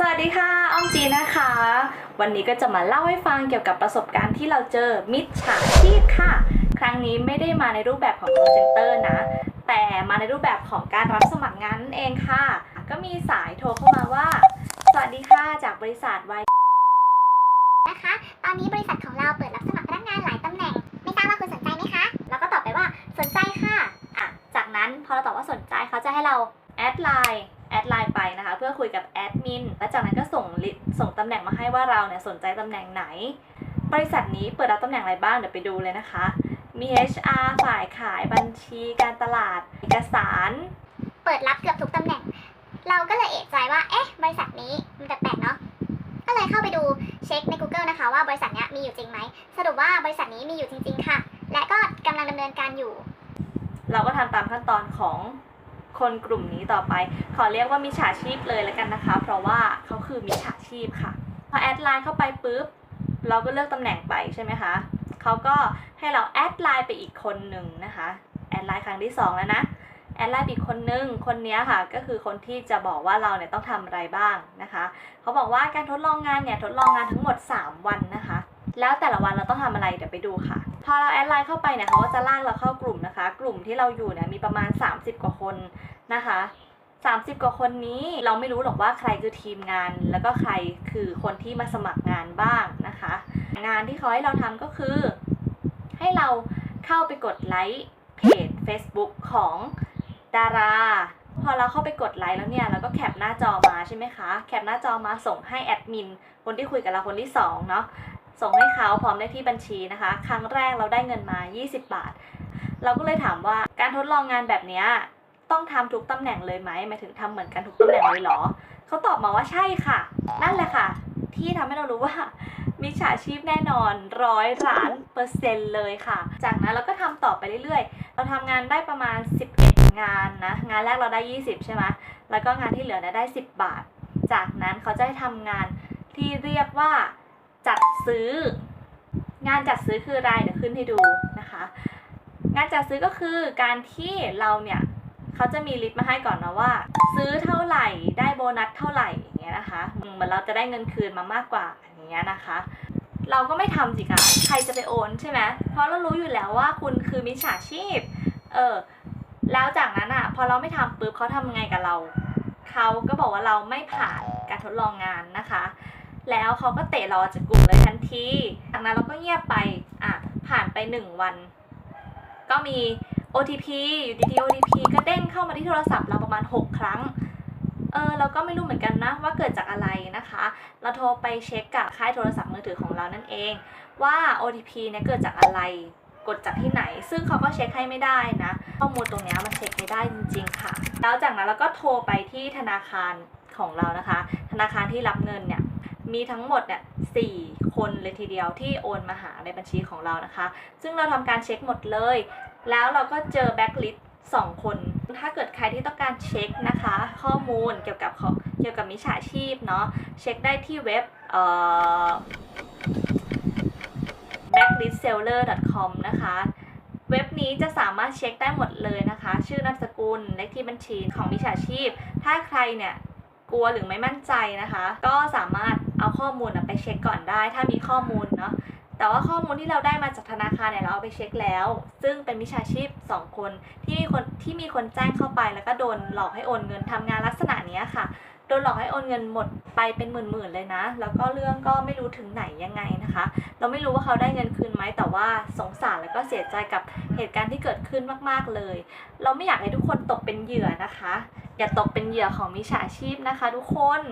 สวัสดีค่ะอ้อมจีนะคะ วันนี้ก็จะมาเล่าให้ฟังเกี่ยวกับประสบการณ์ที่เราเจอมิจฉาชีพค่ะ ครั้งนี้ไม่ได้มาในรูปแบบของ call center นะ แต่มาในรูปแบบของการรับสมัครงานนั่นเองค่ะ ก็มีสายโทรเข้ามาว่า สวัสดีค่ะจากบริษัทวายนะคะ ตอนนี้บริษัทของเราเปิดรับสมัครพนักงานหลายตำแหน่ง ไม่ทราบว่าคุณสนใจไหมคะเราก็ตอบไปว่าสนใจค่ะอะ จากนั้นพอเราตอบว่าสนใจเขาจะให้เราแอดไลน์ ดไลน์ไปนะคะ เพื่อคุยกับแอดมินและจากนั้นก็ส่งลิส่งตำแหน่งมาให้ว่าเราเนี่ยสนใจตำแหน่งไหน บริษัทนี้เปิดรับตำแหน่งอะไรบ้างเดี๋ยวไปดูเลยนะคะ มี HR ฝ่ายขายบัญชีการตลาดเอกสาร เปิดรับเกือบทุกตำแหน่ง เราก็เลยเอะใจว่าเอ๊ะบริษัทนี้มันแปลกๆเนาะก็เลยเข้าไปดูเช็คใน Google นะคะ ว่าบริษัทเนี้ยมีอยู่จริงไหมสรุปว่าบริษัทนี้มีอยู่จริง ๆ ค่ะ และก็กำลังดำเนินการอยู่ เราก็ทำตามขั้นตอนของ คนกลุ่มนี้ต่อไป ขอเรียกว่ามิจฉาชีพเลยแล้วกันนะคะ เพราะว่าเขาคือมิจฉาชีพค่ะ พอแอดไลน์เข้าไปปุ๊บ เราก็เลือกตำแหน่งไปใช่ไหมคะเขาก็ให้เราแอดไลน์ไปอีกคนหนึ่งนะคะ แอดไลน์ครั้งที่สองแล้วนะแอดไลน์อีกคนนึง คนนี้ค่ะ ก็คือคนที่จะบอกว่าเราเนี่ยต้องทำอะไรบ้างนะคะ เขาบอกว่าการทดลองงานเนี่ยทดลองงานทั้งหมด 3 วันนะคะ แล้วแต่ละวันเราต้องทำอะไรเดี๋ยวไปดูค่ะ พอเราแอดไลน์เข้าไปเนี่ยเขาก็จะลากเราเข้ากลุ่มนะคะ กลุ่มที่เราอยู่เนี่ยมีประมาณ 30 กว่าคนนะคะ30 กว่าคนนี้เราไม่รู้หรอกว่าใครคือทีมงาน แล้วก็ใครคือคนที่มาสมัครงานบ้างนะคะ งานที่เขาให้เราทำก็คือ ให้เราเข้าไปกดไลค์เพจ Facebook ของดารา พอเราเข้าไปกดไลค์แล้วเนี่ยเราก็แคปหน้าจอมาใช่ไหมคะ แคปหน้าจอมาส่งให้แอดมินคนที่คุยกับเราคนที่สองเนาะ ส่งให้เขาพร้อมได้ที่บัญชีนะคะ ครั้งแรกเราได้เงินมา 20 บาท เราก็เลยถามว่าการทดลองงานแบบนี้ต้องทำทุกตำแหน่งเลยไหมหมายถึงทำเหมือนกันทุกตำแหน่งเลยเหรอ เขาตอบมาว่าใช่ค่ะ นั่นแหละค่ะ ที่ทำให้เรารู้ว่ามิจฉาชีพแน่นอนร้อยล้านเปอร์เซ็นต์เลยค่ะ จากนั้นเราก็ทำต่อไปเรื่อยๆ เราทำงานได้ประมาณ 11 งานนะ งานแรกเราได้ 20 ใช่ไหมแล้วก็งานที่เหลือเนี่ยได้ 10 บาท จากนั้นเขาจะให้ทำงานที่เรียกว่า จัดซื้อ งานจัดซื้อคืออะไรเดี๋ยวขึ้นให้ดูนะคะ งานจัดซื้อก็คือการที่เราเนี่ยเขาจะมีลิสต์มาให้ก่อนนะว่า ซื้อเท่าไหร่ได้โบนัสเท่าไหร่อย่างเงี้ยนะคะเหมือนเราจะได้เงินคืนมามากกว่าอย่างเงี้ยนะคะ เราก็ไม่ทำสิคะใครจะไปโอนใช่ไหมเพราะเรารู้อยู่แล้วว่าคุณคือมิจฉาชีพเออแล้วจากนั้นอะ พอเราไม่ทำปุ๊บเขาทำไงกับเราเขาก็บอกว่าเราไม่ผ่านการทดลองงานนะคะ แล้วเขาก็เตะเราออกจากกลุ่มเลยทันทีจากนั้นเราก็เงียบไปอะผ่านไปหนึ่งวัน ก็มี OTP อยู่ดีๆ OTP ก็เด้งเข้ามาที่โทรศัพท์เราประมาณ 6 ครั้งเออเราก็ไม่รู้เหมือนกันนะว่าเกิดจากอะไรนะคะ เราโทรไปเช็คกับค่ายโทรศัพท์มือถือของเรานั่นเอง ว่า OTP เนี่ยเกิดจากอะไรกดจากที่ไหน ซึ่งเขาก็เช็คให้ไม่ได้นะข้อมูลตรงนี้มันเช็คไม่ได้จริง ๆ ค่ะ แล้วจากนั้นเราก็โทรไปที่ธนาคารของเรานะคะ ธนาคารที่รับเงินเนี่ย มีทั้งหมดเนี่ยสี่คนเลยทีเดียวที่โอนมาหาในบัญชีของเรานะคะ ซึ่งเราทำการเช็คหมดเลย แล้วเราก็เจอแบ็คลิสต์สองคน ถ้าเกิดใครที่ต้องการเช็คนะคะ ข้อมูลเกี่ยวกับของเกี่ยวกับมิจฉาชีพเนาะเช็คได้ที่เว็บเอ่อ backlistseller.com นะคะ เว็บนี้จะสามารถเช็คได้หมดเลยนะคะ ชื่อนามสกุลเลขที่บัญชีของมิจฉาชีพ ถ้าใครเนี่ยกลัวหรือไม่มั่นใจนะคะ ก็สามารถเอา ข้อมูลไปเช็คก่อนได้ ถ้ามีข้อมูลเนาะแต่ว่าข้อมูลที่เราได้มาจากธนาคารเนี่ยเราเอาไปเช็คแล้ว ซึ่งเป็นมิจฉาชีพ 2 คนที่มีคนที่มีคนแจ้งเข้าไปแล้วก็โดนหลอกให้โอนเงินทำงานลักษณะนี้ค่ะ โดนหลอกให้โอนเงินหมดไปเป็นหมื่นๆเลยนะ แล้วก็เรื่องก็ไม่รู้ถึงไหนยังไงนะคะ เราไม่รู้ว่าเขาได้เงินคืนไหมแต่ว่าสงสารแล้วก็เสียใจกับเหตุการณ์ที่เกิดขึ้นมากๆเลย เราไม่อยากให้ทุกคนตกเป็นเหยื่อนะคะ อย่าตกเป็นเหยื่อของมิจฉาชีพนะคะ ทุกคน